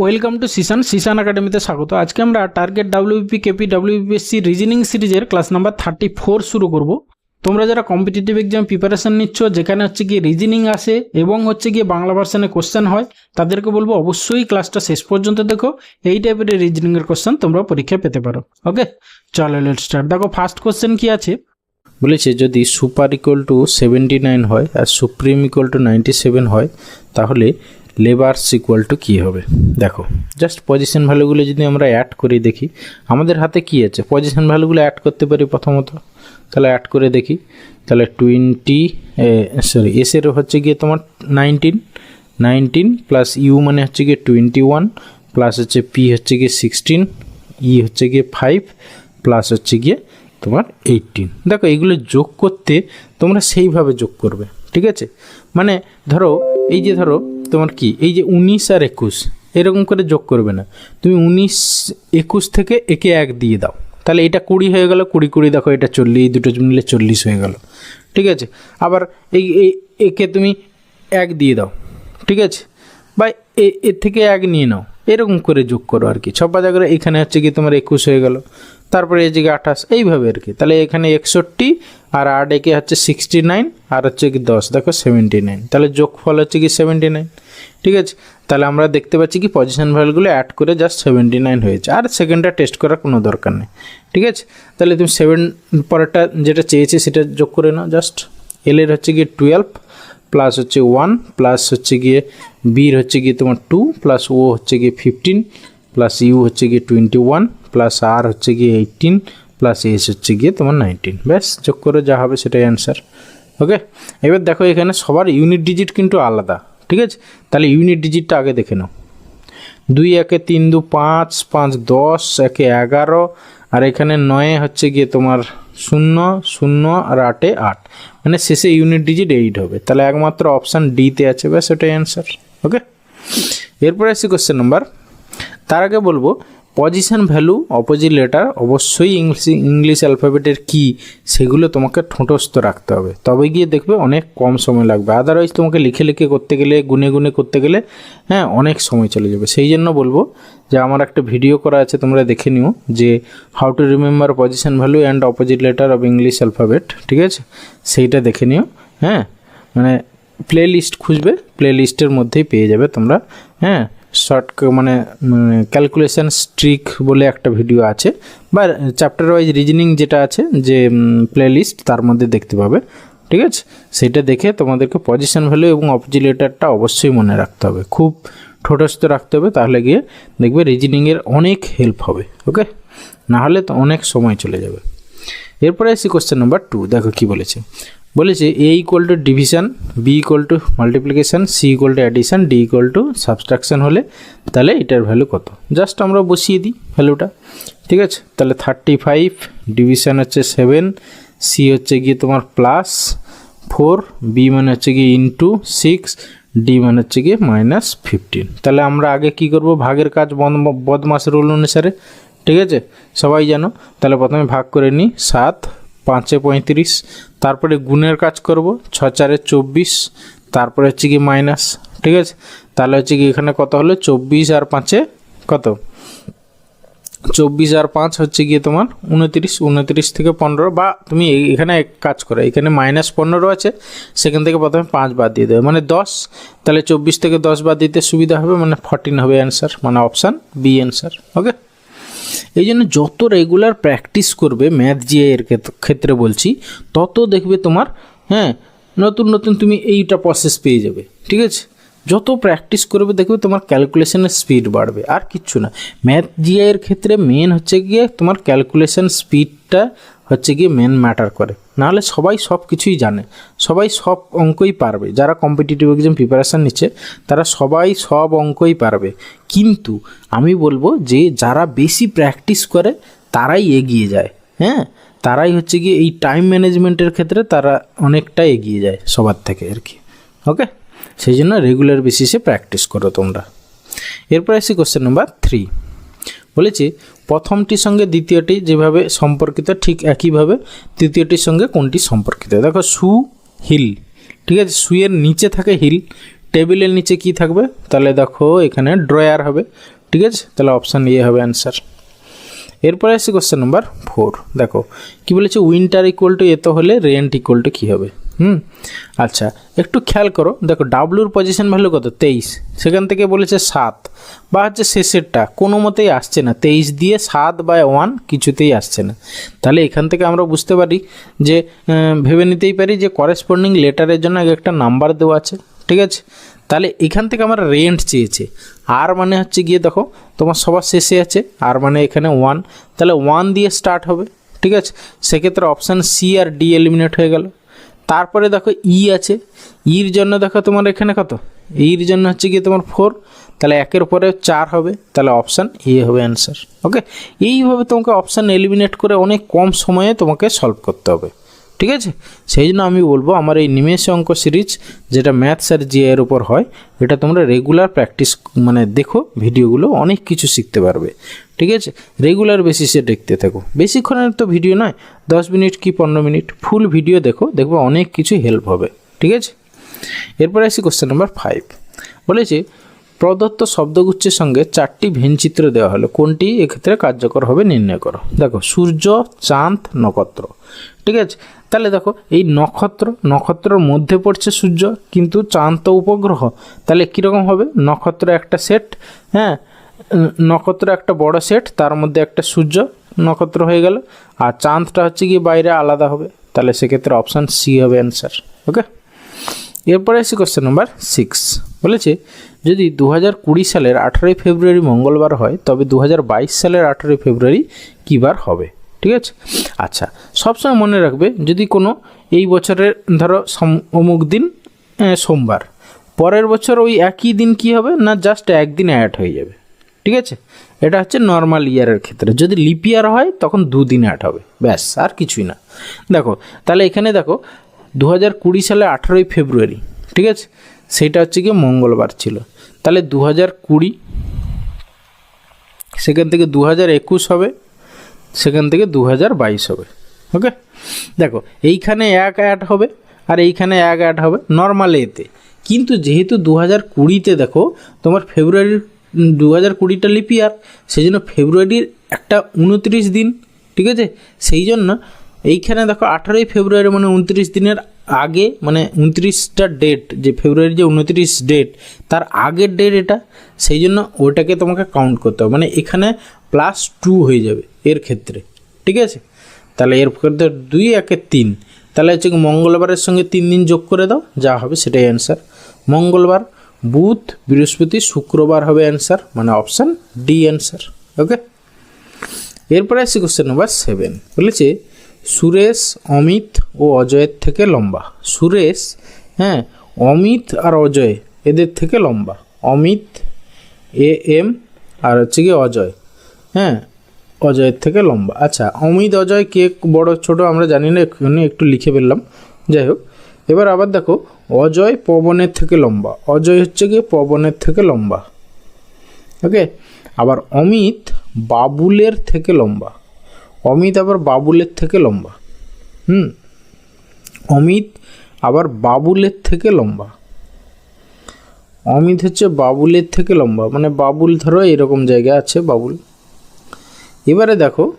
Welcome to Sisan Sisan একাডেমিতে স্বাগত। আজকে আমরা target WBP KP WBPSC reasoning সিরিজের ক্লাস নাম্বার থার্টি ফোর শুরু করব। তোমরা যারা কম্পিটিটিভ এক্সাম প্রিপারেশন নিচ্ছ, যেখানে হচ্ছে গিয়ে রিজনিং আসে এবং হচ্ছে গিয়ে বাংলা ভার্সানে কোশ্চেন হয়, তাদেরকে বলব অবশ্যই ক্লাসটা শেষ পর্যন্ত দেখো। এই টাইপের রিজনিংয়ের কোশ্চেন তোমরা পরীক্ষায় পেতে পারো। ওকে চলো লেট স্টার্ট দেখো ফার্স্ট কোশ্চেন কি আছে? বলেছে, যদি super equal to seventy nine হয় আর supreme equal to ninety seven হয়, তাহলে লেবার্স ইকুয়াল টু কী হবে? দেখো জাস্ট পজিশন ভ্যালুগুলো যদি আমরা অ্যাড করে দেখি, আমাদের হাতে কি আছে? পজিশন ভ্যালুগুলো অ্যাড করতে পারি প্রথমত, তাহলে অ্যাড করে দেখি, তাহলে টোয়েন্টি সরি এসের হচ্ছে গিয়ে তোমার নাইনটিন নাইনটিন প্লাস ইউ মানে হচ্ছে গিয়ে টোয়েন্টি ওয়ান প্লাস হচ্ছে পি হচ্ছে গিয়ে সিক্সটিন ই হচ্ছে গিয়ে ফাইভ প্লাস হচ্ছে গিয়ে তোমার এইটিন দেখো, এগুলো যোগ করতে তোমরা সেইভাবে যোগ করবে, ঠিক আছে? মানে ধরো, এই যে ধরো তোমার কি? এই যে উনিশ আর একুশ, এরকম করে যোগ করবে না। তুমি উনিশ, একুশ থেকে একে এক দিয়ে দাও। তাহলে এটা কুড়ি হয়ে গেল, কুড়ি কুড়ি দেখো, এটা চল্লিশ, দুটো মিলে চল্লিশ হয়ে গেল। ঠিক আছে? আবার এই একে তুমি এক দিয়ে দাও। ঠিক আছে? বা এর থেকে এক নিয়ে নাও। এরকম করে যোগ করো আর কি। ছপ্পা জায়গায় এখানে হচ্ছে কি তোমার একুশ হয়ে গেল। তারপরে এই জায়গায় আঠাশ, এইভাবে আর কি। তাহলে এখানে একষট্টি আর আট একে হচ্ছে সিক্সটি নাইন আর হচ্ছে কি দশ, দেখো সেভেন্টি নাইন তাহলে যোগফল হচ্ছে কি সেভেন্টি নাইন ঠিক আছে? তাহলে আমরা দেখতে পাচ্ছি কি পজিশন ভ্যালুগুলো অ্যাড করে জাস্ট সেভেন্টি নাইন হয়েছে। আর সেকেন্ডটা টেস্ট করার কোনো দরকার নেই। ঠিক আছে? তাহলে তুমি সেভেন পরেরটা যেটা চেয়েছে সেটা যোগ করে নাও। জাস্ট এল এর হচ্ছে কি টুয়েলভ প্লাস হচ্ছে ওয়ান, প্লাস হচ্ছে গিয়ে বির হচ্ছে গিয়ে তোমার টু প্লাস ও হচ্ছে গিয়ে ফিফটিন প্লাস ইউ হচ্ছে গিয়ে টোয়েন্টি ওয়ান প্লাস আর হচ্ছে গিয়ে এইটিন প্লাস এস হচ্ছে গিয়ে তোমার নাইনটিন ব্যাস, যোগ করে যা হবে সেটাই অ্যান্সার ওকে এবার দেখো এখানে সবার ইউনিট ডিজিট কিন্তু আলাদা, ঠিক আছে? তাহলে ইউনিট ডিজিটটা আগে দেখে নাও। দুই একে তিন দু পাঁচ পাঁচ দশ, একে এগারো, আর এখানে নয়ে হচ্ছে গিয়ে তোমার শূন্য শূন্য আর আটে আট। মানে শেষে ইউনিট ডিজিট এইট হবে। তাহলে একমাত্র অপশান ডিতে আছে, ব্যাস ওটাই অ্যান্সার ওকে এরপরে আসি কোশ্চেন নাম্বার তার আগে বলব পজিশন ভ্যালু অপোজিট লেটার অবশ্যই ইংলিশ ইংলিশ অ্যালফাবেটের কি সেগুলো তোমাকে ঠোঁটস্থ রাখতে হবে। তবে গিয়ে দেখবে অনেক কম সময় লাগবে। আদারওয়াইজ তোমাকে লিখে লিখে করতে গেলে, গুনে গুনে করতে গেলে হ্যাঁ অনেক সময় চলে যাবে। সেই জন্য বলব যে আমার একটা ভিডিও করা আছে, তোমরা দেখে নিও, যে how to remember position value and opposite letter of English alphabet ঠিক আছে? সেইটা দেখে নিও হ্যাঁ? মানে প্লে লিস্ট খুঁজবে প্লে লিস্টের মধ্যেই পেয়ে যাবে তোমরা হ্যাঁ? শর্ট মানে ক্যালকুলেশন স্ট্রিক বলে একটা ভিডিও আছে। বা চ্যাপ্টার ওয়াইজ রিজনিং যেটা আছে, যে প্লে লিস্ট তার মধ্যে দেখতে পাবে। ঠিক আছে? সেটা দেখে তোমাদেরকে পজিশন ভ্যালু এবং অপজিলেটারটা অবশ্যই মনে রাখতে হবে। খুব ঠোঁটস্থ রাখতে হবে, তাহলে গিয়ে দেখবে রিজনিংয়ের অনেক হেল্প হবে। ওকে নাহলে তো অনেক সময় চলে যাবে। এরপরে আসি কোশ্চেন নাম্বার টু দেখো কি বলেছে। বলেছে A equal to division B equal to multiplication C equal to addition D equal to subtraction হলে তাহলে এটার ভ্যালু কত? জাস্ট আমরা বসিয়ে দিই ভ্যালুটা ঠিক আছে? তাহলে থার্টি ফাইভ ডিভিশন হচ্ছে সেভেন সি হচ্ছে গিয়ে তোমার প্লাস ফোর বি মানে হচ্ছে গিয়ে ইন্টু সিক্স ডি মানে হচ্ছে গিয়ে মাইনাস ফিফটিন তাহলে আমরা আগে কি করব? ভাগের কাজ বদ- বদমাস রুল অনুসারে। ঠিক আছে? সবাই জানো? তাহলে প্রথমে ভাগ করে নিই, সাত পাঁচে পঁয়ত্রিশ, তারপরে গুণের কাজ করব ছ চারে চব্বিশ, তারপরে হচ্ছে কি মাইনাস, ঠিক আছে? তাহলে হচ্ছে কি এখানে কত হলো? চব্বিশ আর পাঁচে কত? চব্বিশ আর পাঁচ হচ্ছে গিয়ে তোমার উনত্রিশ উনত্রিশ থেকে পনেরো, বা তুমি এখানে এক কাজ করো, এখানে মাইনাস পনেরো আছে, সেখান থেকে প্রথমে পাঁচ বাদ দিয়ে দেবে মানে দশ, তাহলে চব্বিশ থেকে দশ বাদ দিতে সুবিধা হবে মানে ফর্টিন হবে অ্যান্সার মানে অপশান বি অ্যান্সার ওকে এই জন্য যত রেগুলার প্র্যাকটিস করবে ম্যাথ জিএ এর ক্ষেত- ক্ষেত্রে বলছি, তত দেখবে তোমার হ্যাঁ নতুন নতুন তুমি এইটা প্রসেস পেয়ে যাবে, ঠিক আছে? যত প্র্যাকটিস করবে দেখবে তোমার ক্যালকুলেশনের স্পিড বাড়বে, আর কিচ্ছু না। ম্যাথ জিআই এর ক্ষেত্রে মেন হচ্ছে গিয়ে তোমার ক্যালকুলেশন স্পিডটা হচ্ছে গিয়ে মেন ম্যাটার করে। নাহলে সবাই সব কিছুই জানে, সবাই সব অঙ্কই পারবে। যারা কম্পিটিটিভ এক্সাম প্রিপারেশান নিচ্ছে, তারা সবাই সব অঙ্কই পারবে। কিন্তু আমি বলব যে, যারা বেশি প্র্যাকটিস করে, তারাই এগিয়ে যায়। হ্যাঁ? তারাই হচ্ছে গিয়ে এই টাইম ম্যানেজমেন্টের ক্ষেত্রে তারা অনেকটা এগিয়ে যায় সবার থেকে আর কি। ওকে সেই জন্য রেগুলার বেসিসে প্র্যাকটিস করো তোমরা। এরপর আসি কোশ্চেন নাম্বার থ্রি বলেছি, প্রথমটির সঙ্গে দ্বিতীয়টি যেভাবে সম্পর্কিত ঠিক একইভাবে তৃতীয়টির সঙ্গে কোনটি সম্পর্কিত? দেখো, সু, হিল, ঠিক আছে? সুয়ের নিচে থাকে হিল, টেবিলের নিচে কি থাকবে? তাহলে দেখো, এখানে ড্রয়ার হবে, ঠিক আছে? তাহলে অপশান ইয়ে হবে অ্যান্সার এরপরে আসছে কোশ্চেন নাম্বার ফোর দেখো, কি বলেছে? উইন্টার ইকুয়াল টু এত হলে রেন্ট ইকুয়াল টু কী হবে? হুম? আচ্ছা একটু খেয়াল করো। দেখো ডাব্লুর পজিশন ভ্যালু কত? তেইশ। সেখান থেকে বলেছে সাত। বা হচ্ছে শেষেরটা, কোনো মতেই আসছে না। তেইশ দিয়ে সাত বা ওয়ান কিছুতেই আসছে না। তাহলে এখান থেকে আমরা বুঝতে পারি যে ভেবে নিতেই পারি যে করেসপন্ডিং লেটারের জন্য একটা নাম্বার দেওয়া আছে। ঠিক আছে? তাহলে এখান থেকে আমরা রেন্ট চেয়েছে। আর মানে হচ্ছে গিয়ে দেখো, তোমার সবার শেষে আছে। আর মানে এখানে ওয়ান তাহলে ওয়ান দিয়ে স্টার্ট হবে। ঠিক আছে? সেক্ষেত্রে অপশান সি আর ডি এলিমিনেট হয়ে গেল। তারপরে দেখো ই আছে। ইর জন্য দেখো তোমার এখানে কত? ইর জন্য হচ্ছে গিয়ে তোমার ফোর তাহলে একের পরে চার হবে। তাহলে অপশান এ হবে অ্যান্সার ওকে এইভাবে তোমাকে অপশান এলিমিনেট করে অনেক কম সময়ে তোমাকে সলভ করতে হবে। ঠিক আছে? সেই জন্য আমি বলব আমার এই নিমেষ অঙ্ক সিরিজ যেটা ম্যাথস আর জি এর উপর হয়, এটা তোমরা রেগুলার প্র্যাকটিস মানে দেখো ভিডিওগুলো, অনেক কিছু শিখতে পারবে। ঠিক আছে? রেগুলার বেসিসে দেখতে থাকো। বেশিক্ষণের তো ভিডিও নয়, দশ মিনিট কি পনেরো মিনিট? ফুল ভিডিও দেখো, দেখবে অনেক কিছু হেল্প হবে। ঠিক আছে? এরপরে আসি কোশ্চেন নাম্বার ফাইভ বলেছে প্রদত্ত শব্দগুচ্ছের সঙ্গে চারটি ভেনচিত্র দেওয়া হলো। কোনটি? এক্ষেত্রে কার্যকর হবে, নির্ণয় করো। দেখো, সূর্য, চাঁদ, নক্ষত্র। ঠিক আছে? তাহলে দেখো, এই নক্ষত্র, নক্ষত্রর মধ্যে পড়ছে সূর্য, কিন্তু চাঁদ তো উপগ্রহ। তাহলে কীরকম হবে? নক্ষত্র একটা সেট হ্যাঁ? নক্ষত্র একটা বড় সেট তার মধ্যে একটা সূর্য নক্ষত্র হয়ে গেল। আর চাঁদটা হচ্ছে কি বাইরে আলাদা হবে। তাহলে সেক্ষেত্রে অপশান সি হবে অ্যান্সার ওকে এরপরে আসি কোশ্চেন নাম্বার সিক্স বলেছে, যদি দু হাজার কুড়ি সালের আঠারোই ফেব্রুয়ারি মঙ্গলবার হয়, তবে দু হাজার বাইশ সালের আঠারোই ফেব্রুয়ারি কী বার হবে? ঠিক আছে? আচ্ছা সবসময় মনে রাখবে, যদি কোনো এই বছরের, ধরো অমুক দিন সোমবার, পরের বছর ওই একই দিন কি হবে না জাস্ট একদিন অ্যাড হয়ে যাবে? ঠিক আছে? এটা হচ্ছে নর্মাল ইয়ারের ক্ষেত্রে। যদি লিপ ইয়ার হয়, তখন দুদিন অ্যাড হবে। ব্যাস, আর কিছুই না। দেখো, তাহলে এখানে দেখো দু হাজার কুড়ি সালে আঠারোই ফেব্রুয়ারি, ঠিক আছে? সেটা হচ্ছে গিয়ে মঙ্গলবার ছিল। তাহলে দু হাজার কুড়ি, সেখান থেকে দু হাজার একুশ হবে, সেখান থেকে দু হাজার বাইশ হবে, ওকে? দেখো, এইখানে এক অ্যাড হবে আর এইখানে এক অ্যাড হবে নর্মাল এতে। কিন্তু যেহেতু দু হাজার কুড়িতে দেখো, তোমার ফেব্রুয়ারির দু হাজার কুড়িটা লিপিয়ার সেই জন্য ফেব্রুয়ারির একটা উনত্রিশ দিন, ঠিক আছে? সেই জন্য এইখানে দেখো আঠারোই ফেব্রুয়ারি মানে উনত্রিশ দিনের আগে মানে উনত্রিশটা ডেট যে ফেব্রুয়ারি যে উনত্রিশ ডেট তার আগের ডেট এটা, সেই জন্য ওটাকে তোমাকে কাউন্ট করতে হবে। মানে এখানে প্লাস টু হয়ে যাবে এর ক্ষেত্রে, ঠিক আছে? তাহলে এর ক্ষেত্রে দুই, একে তিন। তাহলে হচ্ছে মঙ্গলবারের সঙ্গে তিন দিন যোগ করে দাও, যা হবে সেটাই অ্যান্সার মঙ্গলবার, বুধ, বৃহস্পতি, শুক্রবার হবে অ্যান্সার মানে অপশান ডি অ্যান্সার ওকে এরপরে আসছি কোশ্চেন নাম্বার সেভেন বলেছে সুরেশ, অমিত ও অজয়ের থেকে লম্বা। সুরেশ হ্যাঁ অমিত আর অজয়, এদের থেকে লম্বা। অমিত, এ, এম আর হচ্ছে কি অজয় হ্যাঁ অজয়ের থেকে লম্বা। আচ্ছা অমিত, অজয়, কে বড়, ছোট আমরা জানি না এখানে একটু লিখে ফেললাম। যাই হোক, এবার আবার দেখো, অজয় পবনের থেকে লম্বা, অজয় হচ্ছে গিয়ে পবনের থেকে লম্বা। ওকে আবার অমিত বাবুলের থেকে লম্বা। অমিত আবার বাবুলের থেকে লম্বা। হুম? অমিত আবার বাবুলের থেকে লম্বা। অমিত হচ্ছে বাবুলের থেকে লম্বা। মানে বাবুল ধরো এরকম জায়গা আছে বাবুল। এবারে দেখো,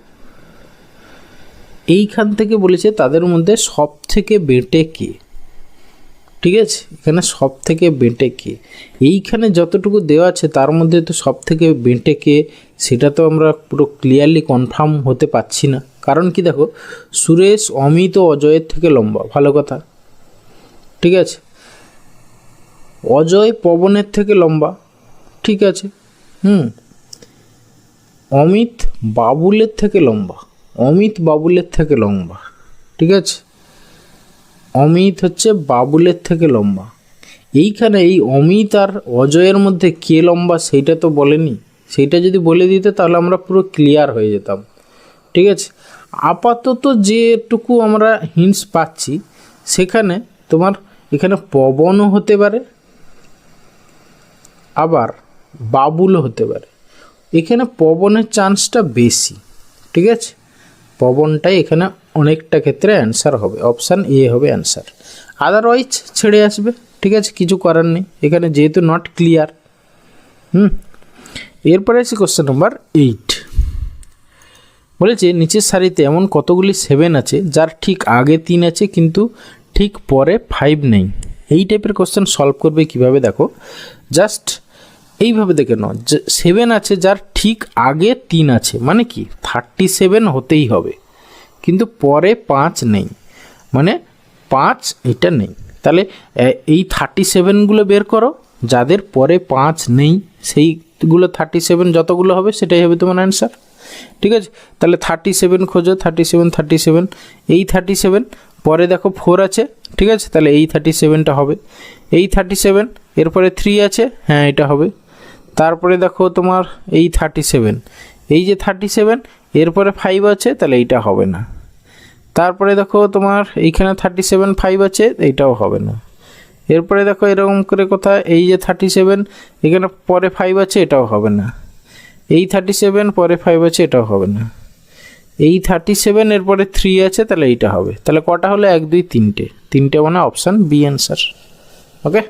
এইখান থেকে বলেছে তাদের মধ্যে সব থেকে বেটে কে? ঠিক আছে? এখানে সব থেকে বেঁটে কে? এইখানে যতটুকু দেওয়া আছে, তার মধ্যে তো সব থেকে বেঁটে কে, সেটা তো আমরা পুরো ক্লিয়ারলি কনফার্ম হতে পারছি না। কারণ কি দেখো, সুরেশ, অমিত, অজয়ের থেকে লম্বা, ভালো কথা। ঠিক আছে? অজয় পবনের থেকে লম্বা, ঠিক আছে? হুম। অমিত বাবুলের থেকে লম্বা, অমিত বাবুলের থেকে লম্বা, ঠিক আছে? অমিত হচ্ছে বাবুলের থেকে লম্বা। এইখানে এই অমিত আর অজয়ের মধ্যে কে লম্বা সেইটা তো বলেনি। সেইটা যদি বলে দিতে তাহলে আমরা পুরো ক্লিয়ার হয়ে যেতাম। ঠিক আছে? আপাতত যেটুকু আমরা হিন্টস পাচ্ছি, সেখানে তোমার এখানে পবনও হতে পারে, আবার বাবুলও হতে পারে। এখানে পবনের চান্সটা বেশি। ঠিক আছে? পবনটাই এখানে অনেকটা ক্ষেত্রে অ্যান্সার হবে। অপশান এ হবে অ্যান্সার আদারওয়াইজ ছেড়ে আসবে। ঠিক আছে, কিছু করার নেই। এখানে যেহেতু নট ক্লিয়ার হুম? এরপরে আছে কোশ্চেন নাম্বার এইট বলেছে, নিচের সারিতে এমন কতগুলি সেভেন আছে, যার ঠিক আগে তিন আছে, কিন্তু ঠিক পরে ফাইভ নেই। এই টাইপের কোশ্চেন সলভ করবে কীভাবে, দেখো। জাস্ট এইভাবে দেখে নাও সেভেন আছে যার ঠিক আগে তিন আছে মানে কি? থার্টি সেভেন হতেই হবে। কিন্তু পরে পাঁচ নেই। মানে পাঁচ এটা নেই। তাহলে এই থার্টি সেভেনগুলো বের করো, যাদের পরে পাঁচ নেই, সেইগুলো থার্টি সেভেন যতগুলো হবে, সেটাই হবে তোমার অ্যান্সার ঠিক আছে? তাহলে থার্টি সেভেন খোঁজো থার্টি সেভেন থার্টি সেভেন এই থার্টি সেভেন পরে দেখো ফোর আছে। ঠিক আছে? তাহলে এই থার্টি সেভেনটা হবে। এই থার্টি সেভেন এরপরে থ্রি আছে। হ্যাঁ এটা হবে। তারপরে দেখো তোমার এই থার্টি সেভেন এই যে থার্টি সেভেন এরপরে ফাইভ আছে, তাহলে এইটা হবে না। তারপরে দেখো তোমার এইখানে থার্টি সেভেন ফাইভ আছে, এইটাও হবে না। এরপরে দেখো এরকম করে কোথায়, এই যে থার্টি সেভেন এখানে পরে ফাইভ আছে, এটাও হবে না। এই থার্টি সেভেন পরে ফাইভ আছে, এটাও হবে না। এই থার্টি সেভেন এরপরে থ্রি আছে, তাহলে এইটা হবে। তাহলে কটা হলো? এক, দুই, তিনটে। তিনটে মানে অপশান বি অ্যান্সার ওকে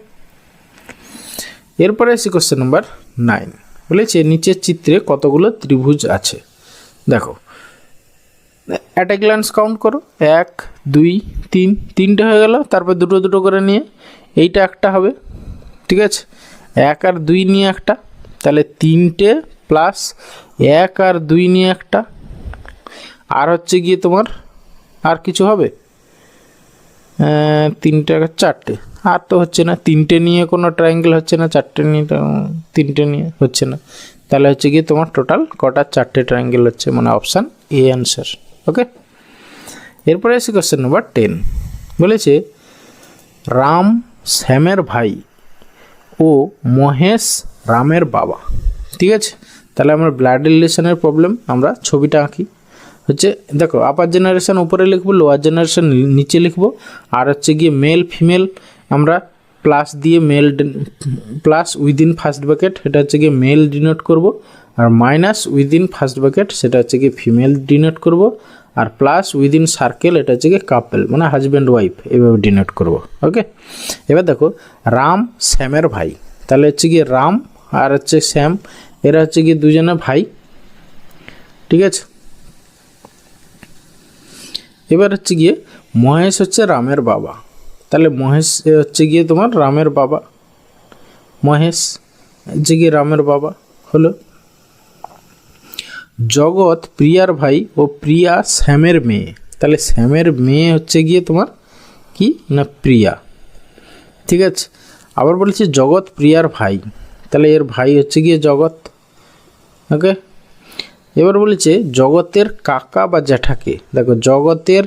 এরপরে আসি কোশ্চেন নাম্বার নাইন বলেছে, নিচের চিত্রে কতগুলো ত্রিভুজ আছে? দেখো অ্যাট এ গ্ল্যান্স কাউন্ট করো। এক, দুই, তিন, তিনটে হয়ে গেল, তারপর দুটো দুটো করে নিয়ে, এইটা একটা হবে, ঠিক আছে? এক আর দুই নিয়ে একটা, তাহলে তিনটে প্লাস এক আর দুই নিয়ে একটা। আর হচ্ছে গিয়ে তোমার আর কিছু হবে? তিনটে চারটে। আর তো হচ্ছে না, তিনটে নিয়ে কোনো ট্রায়াঙ্গেল হচ্ছে না, চারটে নিয়ে তিনটে নিয়ে হচ্ছে না। তাহলে হচ্ছে গিয়ে তোমার টোটাল কটা চারটে ট্রায়াঙ্গেল হচ্ছে মানে অপশান এ অ্যান্সার ওকে এরপরে আসি কোশ্চেন নাম্বার টেন বলেছে, রাম শ্যামের ভাই ও মহেশ রামের বাবা। ঠিক আছে? তাহলে আমরা ব্লাড রিলেশনের প্রবলেম আমরা ছবিটা আঁকি। হচ্ছে, দেখো আপার জেনারেশন উপরে লিখব লোয়ার জেনারেশন নিচে লিখব। আর হচ্ছে গিয়ে মেল ফিমেল আমরা প্লাস দিয়ে male plus within first bracket এটা হচ্ছে গিয়ে মেল ডিনোট করব, আর মাইনাস উইদিন ফার্স্ট ব্যাকেট সেটা হচ্ছে গিয়ে ফিমেল ডিনোট করব, আর প্লাস উইদিন সার্কেল এটা হচ্ছে গিয়ে কাপেল মানে হাজব্যান্ড ওয়াইফ এভাবে ডিনোট করব ওকে এবার দেখো, রাম শ্যামের ভাই, তাহলে হচ্ছে গিয়ে রাম আর হচ্ছে শ্যাম এরা হচ্ছে গিয়ে দুজনে ভাই, ঠিক আছে? এবার হচ্ছে গিয়ে মহেশ হচ্ছে রামের বাবা তাহলে মহেশ হচ্ছে গিয়ে তোমার রামের বাবা। মহেশ হচ্ছে গিয়ে রামের বাবা হলো। জগৎ প্রিয়ার ভাই ও প্রিয়া শ্যামের মেয়ে। তাহলে শ্যামের মেয়ে হচ্ছে গিয়ে তোমার কি না প্রিয়া? ঠিক আছে? আবার বলছি জগৎ প্রিয়ার ভাই। তাহলে এর ভাই হচ্ছে গিয়ে জগৎ। ওকে? এবার বলেছে জগতের কাকা বা জ্যাঠাকে। দেখো, জগতের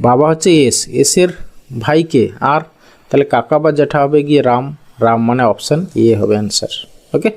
বাবা হচ্ছে এস। এসের ভাইকে আর তাহলে কাকা বা জ্যাঠা হবে গিয়ে রাম। রাম মানে অপশান এ হবে অ্যান্সার ওকে